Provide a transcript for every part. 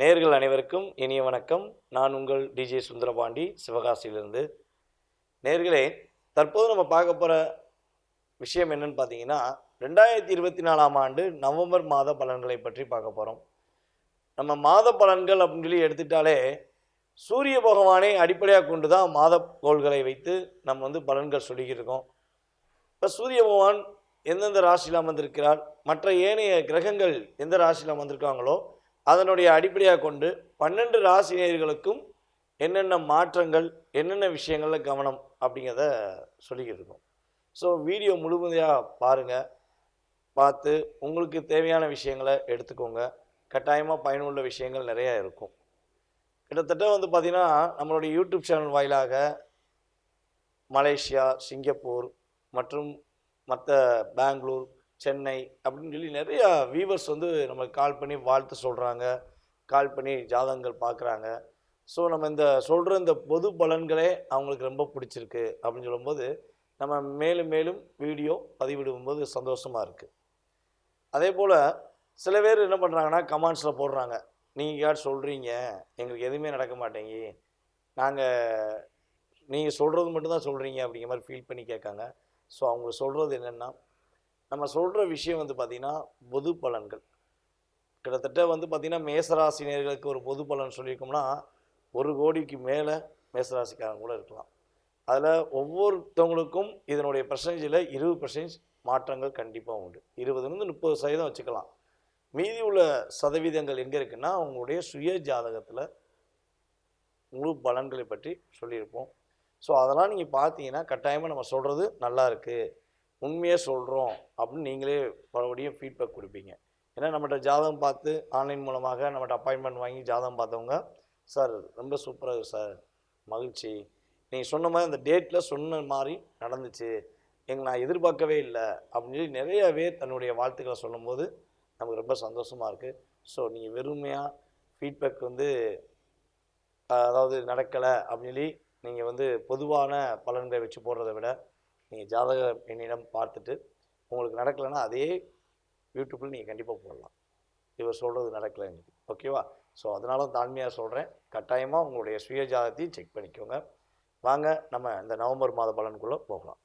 நேர்கள் அனைவருக்கும் இனிய வணக்கம். நான் உங்கள் டிஜே சுந்தரபாண்டி சிவகாசியிலிருந்து. நேர்களே தற்போது நம்ம பார்க்க போகிற விஷயம் என்னன்னு பார்த்தீங்கன்னா ரெண்டாயிரத்தி இருபத்தி நாலாம் ஆண்டு நவம்பர் மாத பலன்களை பற்றி பார்க்க போகிறோம் நம்ம மாத பலன்கள் அப்படின்னு சொல்லி எடுத்துட்டாலே சூரிய பகவானை அடிப்படையாக கொண்டு தான் மாத கோள்களை வைத்து நம்ம வந்து பலன்கள் சொல்லிக்கிட்டு இருக்கோம். இப்போ சூரிய பகவான் எந்தெந்த ராசியில் அமர்ந்திருக்கிறார் மற்ற ஏனைய கிரகங்கள் எந்த ராசியில் அமர்ந்திருக்காங்களோ அதனுடைய அடிப்படையாக கொண்டு பன்னெண்டு ராசினியர்களுக்கும் என்னென்ன மாற்றங்கள் என்னென்ன விஷயங்களில் கவனம் அப்படிங்கிறத சொல்லிக்கிட்டு இருக்கோம். ஸோ வீடியோ முழுமையாக பாருங்கள் பார்த்து உங்களுக்கு தேவையான விஷயங்களை எடுத்துக்கோங்க. கட்டாயமாக பயனுள்ள விஷயங்கள் நிறையா இருக்கும். கிட்டத்தட்ட வந்து பார்த்திங்கன்னா நம்மளுடைய யூடியூப் சேனல் வாயிலாக மலேசியா சிங்கப்பூர் மற்றும் மற்ற பெங்களூர் சென்னை அப்படின்னு சொல்லி நிறையா வியூவர்ஸ் வந்து நம்மளுக்கு கால் பண்ணி வாழ்த்து சொல்கிறாங்க கால் பண்ணி ஜாதகங்கள் பார்க்குறாங்க. ஸோ நம்ம இந்த சொல்கிற இந்த பொது பலன்களே அவங்களுக்கு ரொம்ப பிடிச்சிருக்கு அப்படின்னு சொல்லும்போது நம்ம மேலும் மேலும் வீடியோ பதிவிடும்போது சந்தோஷமாக இருக்குது அதே போல் சில பேர் என்ன பண்ணுறாங்கன்னா கமெண்ட்ஸில் போடுறாங்க. நீங்கள் யார் சொல்கிறீங்க எங்களுக்கு எதுவுமே நடக்க மாட்டேங்கி. நாங்கள் நீங்கள் சொல்கிறது மட்டும்தான் சொல்கிறீங்க அப்படிங்கிற மாதிரி ஃபீல் பண்ணி கேட்காங்க. ஸோ அவங்க சொல்கிறது என்னென்னா நம்ம சொல்கிற விஷயம் வந்து பார்த்திங்கன்னா பொது பலன்கள். கிட்டத்தட்ட வந்து பார்த்திங்கன்னா மேசராசினியர்களுக்கு ஒரு பொது பலன் சொல்லியிருக்கோம்னா ஒரு கோடிக்கு மேலே மேசராசிக்காரங்க கூட இருக்கலாம். அதில் ஒவ்வொருத்தவங்களுக்கும் இதனுடைய பர்சன்டேஜில் இருபது பர்சன்டேஜ் மாற்றங்கள் கண்டிப்பாக உண்டு. இருபதுலேருந்து முப்பது சதவீதம் வச்சுக்கலாம். மீதி உள்ள சதவீதங்கள் எங்கே இருக்குன்னா அவங்களுடைய சுய ஜாதகத்தில் முழு பலன்களை பற்றி சொல்லியிருப்போம். ஸோ அதெல்லாம் நீங்கள் பார்த்தீங்கன்னா கட்டாயமாக நம்ம சொல்கிறது நல்லா இருக்குது உண்மையாக சொல்கிறோம் அப்படின்னு நீங்களே மறுபடியும் ஃபீட்பேக் கொடுப்பீங்க. ஏன்னா நம்மகிட்ட ஜாதகம் பார்த்து ஆன்லைன் மூலமாக நம்மகிட்ட அப்பாயின்மெண்ட் வாங்கி ஜாதகம் பார்த்தவங்க சார் ரொம்ப சூப்பராக சார். மகிழ்ச்சி. நீங்கள் சொன்ன மாதிரி அந்த டேட்டில் சொன்ன மாதிரி நடந்துச்சு. எங்க நான் எதிர்பார்க்கவே இல்லை அப்படின்னு சொல்லி நிறைய பேர் தன்னுடைய வாழ்த்துக்களை சொல்லும்போது நமக்கு ரொம்ப சந்தோஷமாக இருக்குது ஸோ நீங்கள் வெறுமையாக ஃபீட்பேக் வந்து அதாவது நடக்கலை அப்படின்னு சொல்லி நீங்கள் வந்து பொதுவான பலன்களை வச்சு போடுறத விட நீங்கள் ஜாதக என்னிடம் பார்த்துட்டு உங்களுக்கு நடக்கலைன்னா அதே யூடியூப்பில் நீங்கள் கண்டிப்பாக போடலாம். இவர் சொல்கிறது நடக்கலை எனக்கு. ஓகேவா ஸோ அதனால தாழ்மையாக சொல்கிறேன் கட்டாயமாக உங்களுடைய சுய ஜாதகத்தையும் செக் பண்ணிக்கோங்க. வாங்க நம்ம இந்த நவம்பர் மாத பலனுக்குள்ளே போகலாம்.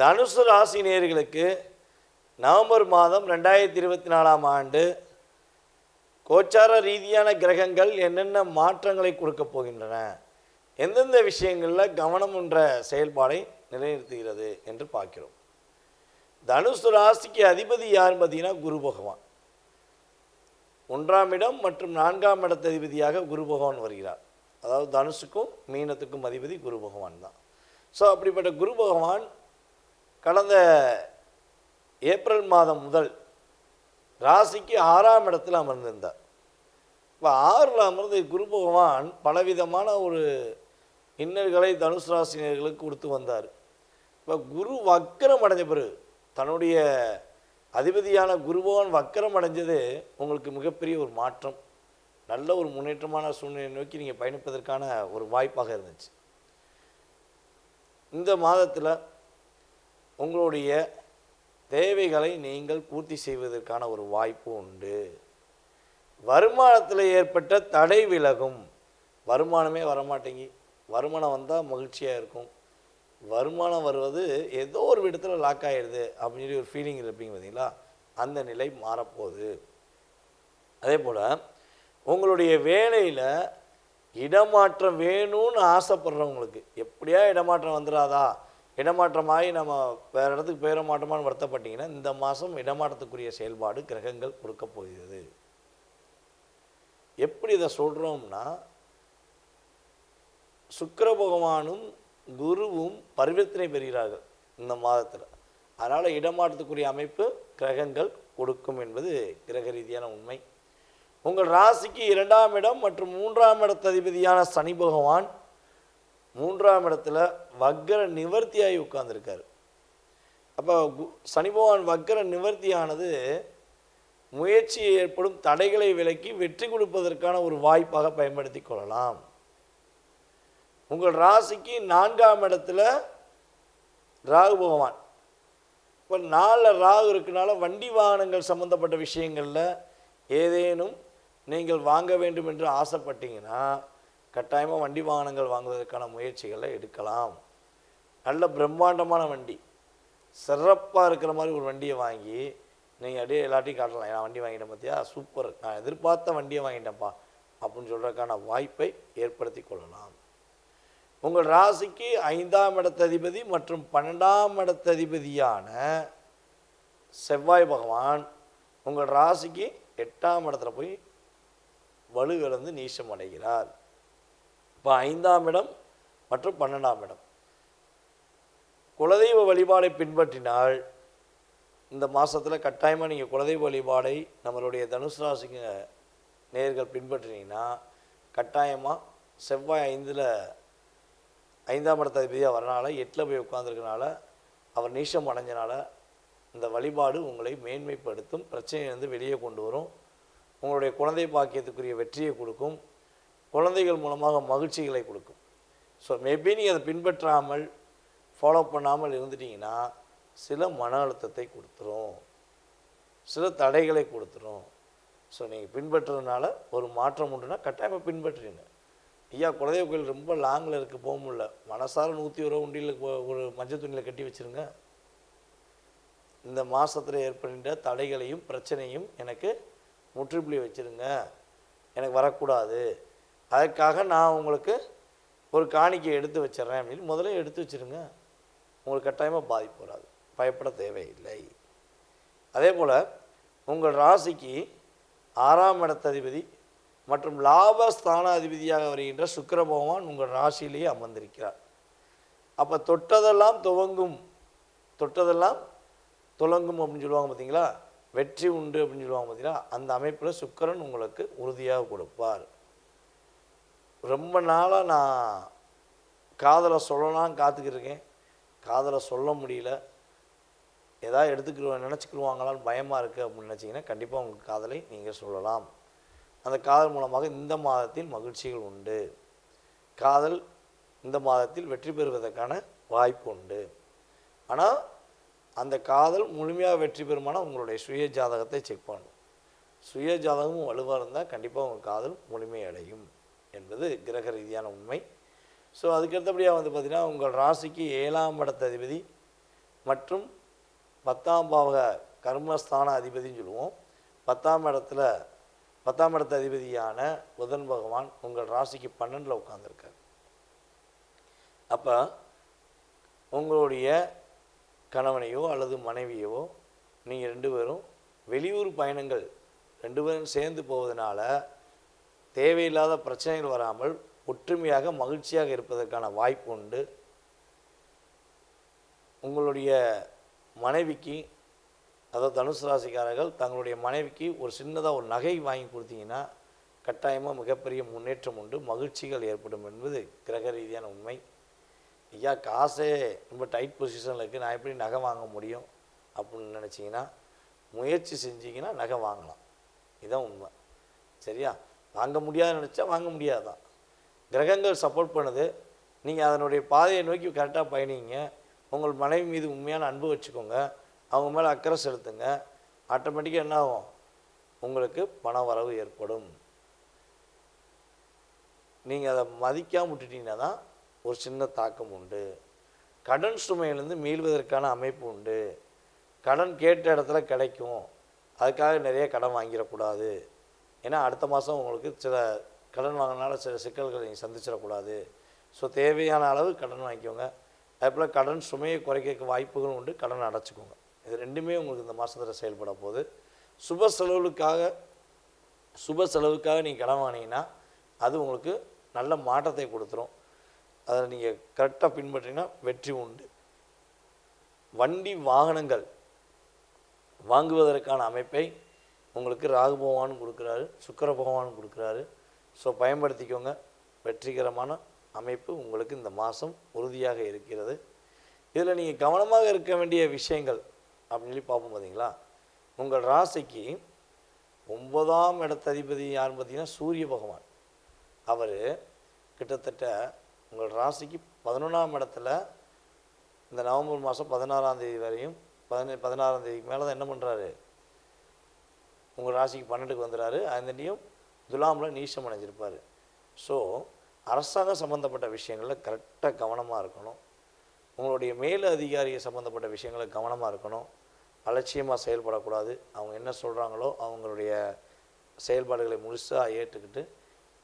தனுசு ராசி நேர்களுக்கு நவம்பர் மாதம் ரெண்டாயிரத்தி இருபத்தி நாலாம் ஆண்டு கோச்சார ரீதியான கிரகங்கள் என்னென்ன மாற்றங்களை கொடுக்க போகின்றன? எந்தெந்த விஷயங்களில் கவனம் என்ற செயல்பாடை நிலைநிறுத்துகிறது என்று பார்க்கிறோம். தனுசு ராசிக்கு அதிபதி யார் பார்த்தீங்கன்னா குரு பகவான். ஒன்றாம் இடம் மற்றும் நான்காம் இடத்து அதிபதியாக குரு பகவான் வருகிறார். அதாவது தனுசுக்கும் மீனத்துக்கும் அதிபதி குரு பகவான் தான். ஸோ அப்படிப்பட்ட குரு பகவான் கடந்த ஏப்ரல் மாதம் முதல் ராசிக்கு ஆறாம் இடத்தில் அமர்ந்திருந்தார். இப்போ ஆறில் அமர்ந்து குரு பகவான் பலவிதமான ஒரு இன்னல்களை தனுசு ராசினியர்களுக்கு கொடுத்து வந்தார். இப்போ குரு வக்கரம் அடைஞ்ச பிறகு தன்னுடைய அதிபதியான குருபவன் வக்கரம் அடைஞ்சது உங்களுக்கு மிகப்பெரிய ஒரு மாற்றம். நல்ல ஒரு முன்னேற்றமான சூழ்நிலையை நோக்கி நீங்கள் பயணிப்பதற்கான ஒரு வாய்ப்பாக இருந்துச்சு. இந்த மாதத்தில் உங்களுடைய தேவைகளை நீங்கள் பூர்த்தி செய்வதற்கான ஒரு வாய்ப்பு உண்டு. வருமானத்தில் ஏற்பட்ட தடை விலகும். வருமானமே வரமாட்டேங்கி வருமானம் வந்தால் மகிழ்ச்சியாக இருக்கும். வருமானம் வருவது ஏதோ ஒரு விடத்தில் லாக் ஆகிடுது அப்படின்னு சொல்லி ஒரு ஃபீலிங் இருப்பீங்க பார்த்தீங்களா அந்த நிலை மாறப்போகுது. அதே போல் உங்களுடைய வேலையில் இடமாற்றம் வேணும்னு ஆசைப்படுறவங்களுக்கு எப்படியா இடமாற்றம் வந்துடாதா இடமாற்றமாகி நம்ம வேறு இடத்துக்கு போயிட மாட்டோமான்னு வருத்தப்பட்டிங்கன்னா இந்த மாதம் இடமாற்றத்துக்குரிய செயல்பாடு கிரகங்கள் கொடுக்க போகிறது. எப்படி இதை சொல்கிறோம்னா சுக்கர பகவானும் குருவும் பரிவர்த்தனை பெறுகிறார்கள் இந்த மாதத்தில். அதனால் இடமாற்றத்துக்குரிய அமைப்பு கிரகங்கள் கொடுக்கும் என்பது கிரக ரீதியான உண்மை. உங்கள் ராசிக்கு இரண்டாம் இடம் மற்றும் மூன்றாம் இடத்த அதிபதியான சனி பகவான் மூன்றாம் இடத்துல வக்கர நிவர்த்தியாகி உட்கார்ந்துருக்கார். அப்போ கு- சனி பகவான் வக்கர நிவர்த்தியானது முயற்சி ஏற்படும் தடைகளை விலக்கி வெற்றி கொடுப்பதற்கான ஒரு வாய்ப்பாக பயன்படுத்தி கொள்ளலாம். உங்கள் ராசிக்கு நான்காம் இடத்துல ராகு பகவான். இப்போ நாளில் ராகு இருக்கனால வண்டி வாகனங்கள் சம்மந்தப்பட்ட விஷயங்களில் ஏதேனும் நீங்கள் வாங்க வேண்டும் என்று ஆசைப்பட்டீங்கன்னா கட்டாயமாக வண்டி வாகனங்கள் வாங்குவதற்கான முயற்சிகளை எடுக்கலாம். நல்ல பிரம்மாண்டமான வண்டி. சிறப்பாக இருக்கிற மாதிரி ஒரு வண்டியை வாங்கி நீங்கள் அப்படியே எல்லாத்தையும் காட்டலாம் நான் வண்டி வாங்கிட்டேன் பார்த்தியா சூப்பர். நான் எதிர்பார்த்த வண்டியை வாங்கிட்டேன்ப்பா. அப்படின்னு சொல்கிறதுக்கான வாய்ப்பை ஏற்படுத்தி கொள்ளலாம். உங்கள் ராசிக்கு ஐந்தாம் இடத்ததிபதி மற்றும் பன்னெண்டாம் இடத்ததிபதியான செவ்வாய் பகவான் உங்கள் ராசிக்கு எட்டாம் இடத்துல போய் வலுவிழந்து நீசம் அடைகிறார். இப்போ ஐந்தாம் இடம் மற்றும் பன்னெண்டாம் இடம். குலதெய்வ வழிபாடை பின்பற்றினால் இந்த மாதத்தில் கட்டாயமாக நீங்கள் குலதெய்வ வழிபாடை நம்மளுடைய தனுசு ராசிக்கு நேர்கள் பின்பற்றினீங்கன்னா கட்டாயமாக செவ்வாய் ஐந்தில் ஐந்தாம் இடத்த அதிபதியாக வரனால எட்டில் போய் உட்காந்துருக்கனால அவர் நீஷம் அடைஞ்சனால இந்த வழிபாடு உங்களை மேன்மைப்படுத்தும் பிரச்சனையிலிருந்து வெளியே கொண்டு வரும். உங்களுடைய குழந்தை பாக்கியத்துக்குரிய வெற்றியை கொடுக்கும். குழந்தைகள் மூலமாக மகிழ்ச்சிகளை கொடுக்கும். ஸோ மேபி நீங்கள் அதை பின்பற்றாமல் ஃபாலோ பண்ணாமல் இருந்துட்டீங்கன்னா சில மன அழுத்தத்தை கொடுத்துரும். சில தடைகளை கொடுத்துரும். ஸோ நீங்கள் பின்பற்றுறதுனால ஒரு மாற்றம் உண்டுன்னா கட்டாயமாக பின்பற்றுறீங்க ஐயா குலதெய்வ கோயில் ரொம்ப லாங்கில் இருக்குது போக முடியல. மனசார நூற்றி ஒரு உண்டியில் ஒரு மஞ்சள் துணியில் கட்டி வச்சுருங்க. இந்த மாதத்தில் ஏற்படுகின்ற தடைகளையும் பிரச்சனையும் எனக்கு முற்றுப்புள்ளி வச்சுருங்க. எனக்கு வரக்கூடாது. அதுக்காக நான் உங்களுக்கு ஒரு காணிக்கை எடுத்து வச்சிடுறேன் அப்படின்னு முதல்ல எடுத்து வச்சிருங்க. உங்களுக்கு கட்டாயமாக பாதிப்பு வராது. பயப்பட தேவையில்லை. அதே போல் உங்கள் ராசிக்கு ஆறாம் இடத்ததிபதி மற்றும் லாப அதிபதியாக வருகின்ற சுக்கிர பகவான் உங்கள் ராசியிலேயே அமர்ந்திருக்கிறார். அப்போ தொட்டதெல்லாம் துவங்கும் தொட்டதெல்லாம் துலங்கும் அப்படின்னு சொல்லுவாங்க பார்த்தீங்களா வெற்றி உண்டு அப்படின்னு சொல்லுவாங்க பார்த்தீங்களா அந்த அமைப்பில் சுக்கரன் உங்களுக்கு உறுதியாக கொடுப்பார். ரொம்ப நாளாக நான் காதலை சொல்லலாம் காத்துக்கிருக்கேன் காதலை சொல்ல முடியல. ஏதாவது எடுத்துக்கிடுவோம் நினச்சிக்கிடுவாங்களான்னு பயமாக இருக்குது அப்படின்னு நினச்சிங்கன்னா கண்டிப்பாக உங்கள் காதலை நீங்கள் சொல்லலாம். அந்த காதல் மூலமாக இந்த மாதத்தில் மகிழ்ச்சிகள் உண்டு. காதல் இந்த மாதத்தில் வெற்றி பெறுவதற்கான வாய்ப்பு உண்டு. ஆனால் அந்த காதல் முழுமையாக வெற்றி பெறுமானால் உங்களுடைய சுய ஜாதகத்தை செக் பண்ணணும். சுய ஜாதகமும் வலுவாக இருந்தால் கண்டிப்பாக உங்கள் காதல் முழுமையடையும் என்பது கிரக ரீதியான உண்மை. ஸோ அதுக்கடுத்தபடியாக வந்து பார்த்திங்கன்னா உங்கள் ராசிக்கு ஏழாம் இடத்த அதிபதி மற்றும் பத்தாம் பாவக கர்மஸ்தான அதிபதின்னு சொல்லுவோம். பத்தாம் இடத்துல பத்தாம் இடத்த அதிபதியான புதன் பகவான் உங்கள் ராசிக்கு பன்னெண்டில் உட்காந்துருக்கார் அப்போ உங்களுடைய கணவனையோ அல்லது மனைவியோ நீங்கள் ரெண்டு பேரும் வெளியூர் பயணங்கள் ரெண்டு பேரும் சேர்ந்து போவதனால தேவையில்லாத பிரச்சனைகள் வராமல் ஒற்றுமையாக மகிழ்ச்சியாக இருப்பதற்கான வாய்ப்பு உண்டு. உங்களுடைய மனைவிக்கு அதாவது தனுசு ராசிக்காரர்கள் தங்களுடைய மனைவிக்கு ஒரு சின்னதாக ஒரு நகை வாங்கி கொடுத்தீங்கன்னா கட்டாயமாக மிகப்பெரிய முன்னேற்றம் உண்டு மகிழ்ச்சிகள் ஏற்படும் என்பது கிரக ரீதியான உண்மை. ஐயா காசே ரொம்ப டைட் பொசிஷனில் இருக்குது நான் எப்படி நகை வாங்க முடியும் அப்படின்னு நினச்சிங்கன்னா முயற்சி செஞ்சீங்கன்னா நகை வாங்கலாம். இதுதான் உண்மை. சரியா? வாங்க முடியாதுன்னு நினச்சா வாங்க முடியாதான் கிரகங்கள் சப்போர்ட் பண்ணுது. நீங்கள் அதனுடைய பாதையை நோக்கி கரெக்டாக பயணிங்க. உங்கள் மனைவி மீது உண்மையான அன்பு வச்சுக்கோங்க. அவங்க மேலே அக்கறை செலுத்துங்க ஆட்டோமேட்டிக்காக என்ன ஆகும் உங்களுக்கு பண வரவு ஏற்படும். நீங்கள் அதை மதிக்காமல் விட்டுட்டீங்கன்னா தான் ஒரு சின்ன தாக்கம் உண்டு. கடன் சுமையிலேருந்து மீள்வதற்கான அமைப்பு உண்டு. கடன் கேட்ட இடத்துல கிடைக்கும். அதுக்காக நிறைய கடன் வாங்கிடக்கூடாது. ஏன்னா அடுத்த மாதம் உங்களுக்கு சில கடன் வாங்கினால சில சிக்கல்களை நீங்கள் சந்திச்சிடக்கூடாது. ஸோ தேவையான அளவு கடன் வாங்கிக்கோங்க. அதே போல் கடன் சுமையை குறைக்க வாய்ப்புகளும் உண்டு. கடன் அடைச்சிக்கோங்க. இது ரெண்டுமே உங்களுக்கு இந்த மாதத்தில் செயல்பட போகுது. சுப செலவுகளுக்காக சுப செலவுக்காக நீங்கள் கடன் வாங்கினீங்கன்னா அது உங்களுக்கு நல்ல மாற்றத்தை கொடுத்துரும். அதை நீங்கள் கரெக்டாக பின்பற்றினா வெற்றி உண்டு. வண்டி வாகனங்கள் வாங்குவதற்கான அமைப்பை உங்களுக்கு ராகு பகவான் கொடுக்குறாரு சுக்கர பகவான் கொடுக்குறாரு. ஸோ பயன்படுத்திக்கோங்க. வெற்றிகரமான அமைப்பு உங்களுக்கு இந்த மாதம் உறுதியாக இருக்கிறது. இதில் நீங்கள் கவனமாக இருக்க வேண்டிய விஷயங்கள் அப்படின்னு சொல்லி பார்ப்போம் பார்த்தீங்களா? உங்கள் ராசிக்கு ஒன்பதாம் இடத்ததிபதி யாருன்னு பார்த்தீங்கன்னா சூரிய பகவான். அவர் கிட்டத்தட்ட உங்கள் ராசிக்கு பதினொன்றாம் இடத்துல இந்த நவம்பர் மாதம் பதினாறாம் தேதி வரையும் பதினே பதினாறாம் தேதிக்கு மேலே தான் என்ன பண்ணுறாரு உங்கள் ராசிக்கு பன்னெண்டுக்கு வந்துடுறாரு அதுலேயும் துலாமில் நீசம் அடைஞ்சிருப்பார். ஸோ அரசாங்கம் சம்மந்தப்பட்ட விஷயங்களில் கரெக்டாக கவனமாக இருக்கணும். உங்களுடைய மேல் அதிகாரியை சம்மந்தப்பட்ட விஷயங்களில் கவனமாக இருக்கணும். அலட்சியமாக செயல்படக்கூடாது. அவங்க என்ன சொல்கிறாங்களோ அவங்களுடைய செயல்பாடுகளை முழுசாக ஏற்றுக்கிட்டு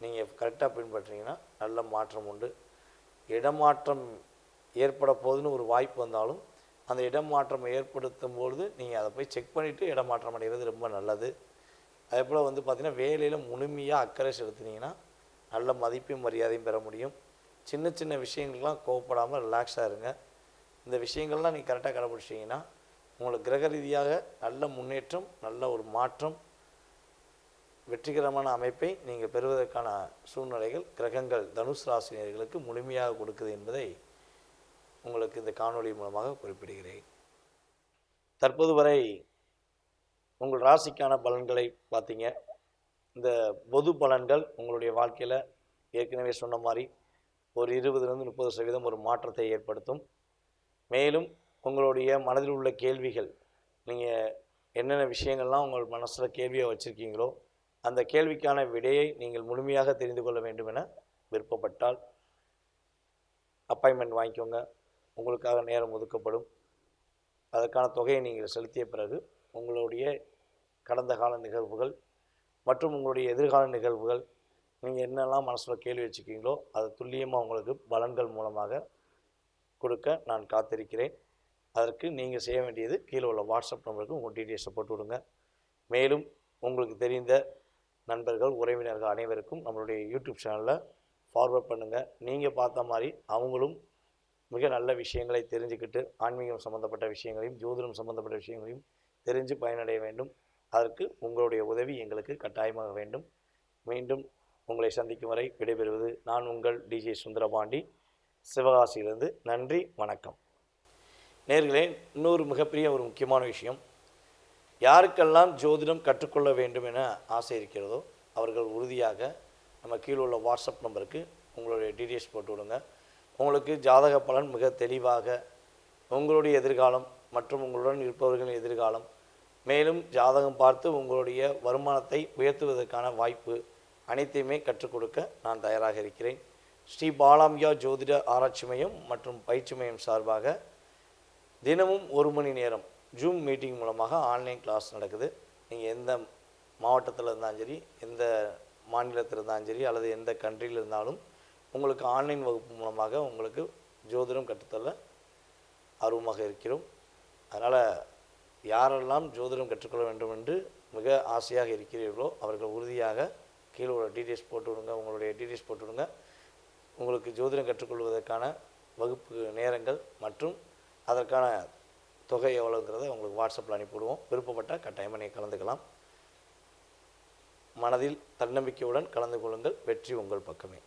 நீங்கள் கரெக்டாக பின்பற்றிங்கன்னா நல்ல மாற்றம் உண்டு. இடமாற்றம் ஏற்பட போகுதுன்னு ஒரு வாய்ப்பு வந்தாலும் அந்த இடமாற்றம் ஏற்படுத்தும் பொழுது நீங்கள் அதை போய் செக் பண்ணிவிட்டு இடமாற்றம் அடைகிறது ரொம்ப நல்லது. அதே போல் வந்து பார்த்திங்கன்னா வேலையில் முழுமையாக அக்கறை செலுத்துனீங்கன்னா நல்ல மதிப்பையும் மரியாதையும் பெற முடியும். சின்ன சின்ன விஷயங்கள்லாம் கோவப்படாமல் ரிலாக்ஸாக இருங்க. இந்த விஷயங்கள்லாம் நீங்கள் கரெக்டாக கடைப்பிடிச்சிங்கன்னா உங்களுக்கு கிரக ரீதியாக நல்ல முன்னேற்றம் நல்ல ஒரு மாற்றம் வெற்றிகரமான அமைப்பை நீங்கள் பெறுவதற்கான சூழ்நிலைகள் கிரகங்கள் தனுஷ் ராசினியர்களுக்கு முழுமையாக கொடுக்குது என்பதை உங்களுக்கு இந்த காணொளி மூலமாக குறிப்பிடுகிறேன். தற்போது வரை உங்கள் ராசிக்கான பலன்களை பார்த்தீங்க. இந்த பொது பலன்கள் உங்களுடைய வாழ்க்கையில் ஏற்கனவே சொன்ன மாதிரி ஒரு இருபதுலேருந்து முப்பது சதவீதம் ஒரு மாற்றத்தை ஏற்படுத்தும். மேலும் உங்களுடைய மனதில் உள்ள கேள்விகள் நீங்கள் என்னென்ன விஷயங்கள்லாம் உங்கள் மனசில் கேள்வியாக வச்சுருக்கீங்களோ அந்த கேள்விக்கான விடையை நீங்கள் முழுமையாக தெரிந்து கொள்ள வேண்டும் என விருப்பப்பட்டால் அப்பாயின்மெண்ட் வாங்கிக்கோங்க. உங்களுக்காக நேரம் ஒதுக்கப்படும். அதற்கான தொகையை நீங்கள் செலுத்திய பிறகு உங்களுடைய கடந்த கால நிகழ்வுகள் மற்றும் உங்களுடைய எதிர்கால நிகழ்வுகள் நீங்கள் என்னெல்லாம் மனசில் கேள்வி வச்சுருக்கீங்களோ அதை துல்லியமாக உங்களுக்கு பலன்கள் மூலமாக கொடுக்க நான் காத்திருக்கிறேன். அதற்கு நீங்கள் செய்ய வேண்டியது கீழே உள்ள வாட்ஸ்அப் நம்பருக்கு உங்கள் டீட்டெயில்ஸை போட்டு விடுங்க. மேலும் உங்களுக்கு தெரிந்த நண்பர்கள் உறவினர்கள் அனைவருக்கும் நம்மளுடைய யூடியூப் சேனலில் ஃபார்வர்ட் பண்ணுங்கள் நீங்கள் பார்த்த மாதிரி அவங்களும் மிக நல்ல விஷயங்களை தெரிஞ்சுக்கிட்டு ஆன்மீகம் சம்மந்தப்பட்ட விஷயங்களையும் ஜோதிடம் சம்மந்தப்பட்ட விஷயங்களையும் தெரிஞ்சு பயனடைய வேண்டும். அதற்கு உங்களுடைய உதவி எங்களுக்கு கட்டாயமாக வேண்டும். மீண்டும் உங்களை சந்திக்கும் வரை விடைபெறுவது நான் உங்கள் டிஜே சுந்தரபாண்டி. சிவகாசியிலிருந்து நன்றி வணக்கம். நேர்களே இன்னொரு மிகப்பெரிய ஒரு முக்கியமான விஷயம். யாருக்கெல்லாம் ஜோதிடம் கற்றுக்கொள்ள வேண்டும் என ஆசை இருக்கிறதோ அவர்கள் உறுதியாக நம்ம கீழே உள்ள வாட்ஸ்அப் நம்பருக்கு உங்களுடைய டீட்டெயில்ஸ் போட்டு விடுங்க. உங்களுக்கு ஜாதக பலன் மிக தெளிவாக உங்களுடைய எதிர்காலம் மற்றும் உங்களுடன் இருப்பவர்களின் எதிர்காலம் மேலும் ஜாதகம் பார்த்து உங்களுடைய வருமானத்தை உயர்த்துவதற்கான வாய்ப்பு அனைத்தையுமே கற்றுக் கொடுக்க நான் தயாராக இருக்கிறேன். ஸ்ரீ பாலாம்பியா ஜோதிட ஆராய்ச்சி மையம் மற்றும் பயிற்சி மையம் சார்பாக தினமும் ஒரு மணி நேரம் ஜூம் மீட்டிங் மூலமாக ஆன்லைன் கிளாஸ் நடக்குது. நீங்கள் எந்த மாவட்டத்தில் இருந்தாலும் சரி எந்த மாநிலத்தில் இருந்தாலும் சரி அல்லது எந்த கண்ட்ரியில் இருந்தாலும் உங்களுக்கு ஆன்லைன் வகுப்பு மூலமாக உங்களுக்கு ஜோதிடம் கற்றுத்தல ஆர்வமாக இருக்கிறோம். அதனால் யாரெல்லாம் ஜோதிடம் கற்றுக்கொள்ள வேண்டும் என்று மிக ஆசையாக இருக்கிறீர்களோ அவர்கள் உறுதியாக கீழே உள்ள டீட்டெயில்ஸ் போட்டு விடுங்க. உங்களுடைய டீட்டெயில்ஸ் போட்டு விடுங்க. உங்களுக்கு ஜோதிடம் கற்றுக்கொள்வதற்கான வகுப்பு நேரங்கள் மற்றும் அதற்கான தொகை எவ்வளோங்கிறத உங்களுக்கு வாட்ஸ்அப்பில் அனுப்பிவிடுவோம். விருப்பப்பட்டால் கட்டாயமாக நீங்கள் கலந்துக்கலாம். மனதில் தன்னம்பிக்கையுடன் கலந்து கொள்ளுங்கள். வெற்றி உங்கள் பக்கமே.